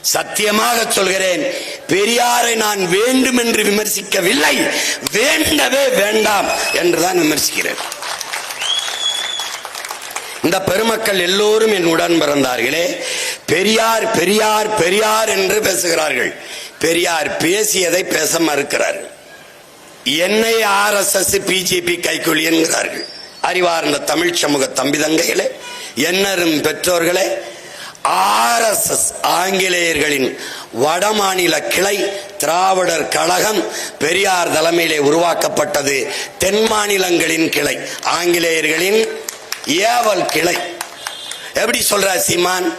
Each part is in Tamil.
சத்தியமாக சொல்கிறேன். பெரியாரை நான் வேண்டும் என்று விமர்சிக்கவில்லை. வேண்டவே வேண்டாம் என்றுதான் விமர்சிக்கிறேன். இந்த பெருமக்கள் எல்லோரும் என் உடன் பிறந்தார்களே. பெரியார் பெரியார் பெரியார் என்று பேசுகிறார்கள். பெரியார் பேசியதை பேச மறுக்கிறார்கள். என்னை ஆர் எஸ் எஸ் பிஜேபி கைக்கூலி என்கிறார்கள் அறிவார்ந்த தமிழ் சமூக தம்பிதங்கைகளே என்னரும் பெற்றோர்களே ஆர்எஸ்எஸ் ஆங்கிலேயர்களின் வடமாநில கிளை திராவிடர் கழகம் பெரியார் தலைமையிலே உருவாக்கப்பட்டது தென் மாநிலங்களின் கிளை ஆங்கிலேயர்களின் ஏவல் கிளை. எப்படி சொல்ற சீமான்?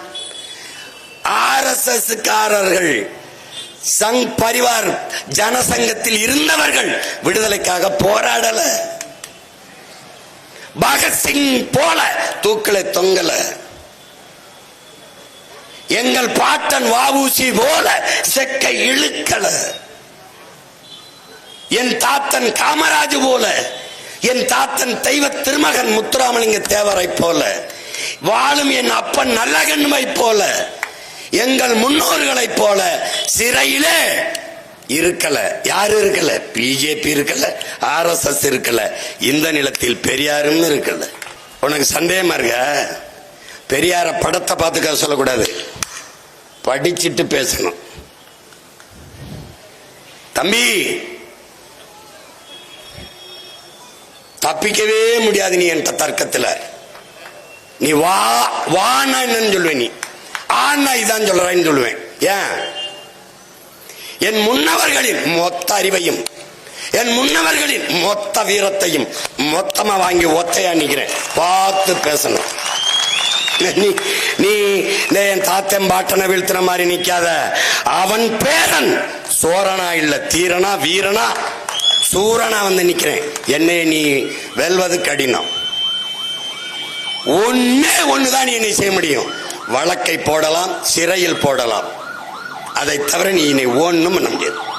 ஆர்எஸ்எஸ்காரர்கள் காரர்கள் சங் பரிவார் ஜனசங்கத்தில் இருந்தவர்கள் விடுதலைக்காக போராடல. பகத்சிங் போல தூக்கலை தொங்கல. எங்கள் பாட்டன் வாவூசி போல செக்கை இழுக்கல. என் தாத்தன் காமராஜ் போல என் தாத்தன் தெய்வ திருமகன் முத்துராமலிங்க தேவரை போல வாழும் என் அப்பன் நல்லகண்மை போல எங்கள் முன்னோர்களைப் போல சிறையிலே இருக்கல. யாரு இருக்கல? பிஜேபி இருக்கல ஆர்எஸ்எஸ் இருக்கல இந்த நிலத்தில் பெரியாரும் இருக்கல. உனக்கு சந்தேகமா இருக்க? பெரியார படத்தை பார்த்துக்க சொல்லக்கூடாது. படிச்சுட்டு பேசணும். தம்பி தப்பிக்கவே முடியாது நீ என் தர்க்கத்தில். நீ வா வானா என்னன்னு சொல்லுவேன் நீ. ஆனா இதான் சொல்றேன்னு சொல்லுவேன். ஏன்? என் முன்னவர்களின் மொத்த அறிவையும் என் முன்னவர்களின் மொத்த வீரத்தையும் மொத்தமா வாங்கி ஒத்தையா நிக்கிறேன். பார்த்து பேசணும். நீ நீ என் தாத்தன் பாட்டனை வீழ்த்தின மாதிரி நிக்காத. அவன் பேரன். சோரனா இல்ல தீரனா வீரனா சூரனா வந்து நிக்கிறேன். என்னை நீ வெல்வது கடினம். ஒன்னே ஒண்ணுதான் நீ என்னை செய்ய முடியும். வழக்கை போடலாம் சிறையில் போடலாம். அதை தவிர நீ என்னை ஒன்றும் பண்ண முடியாது.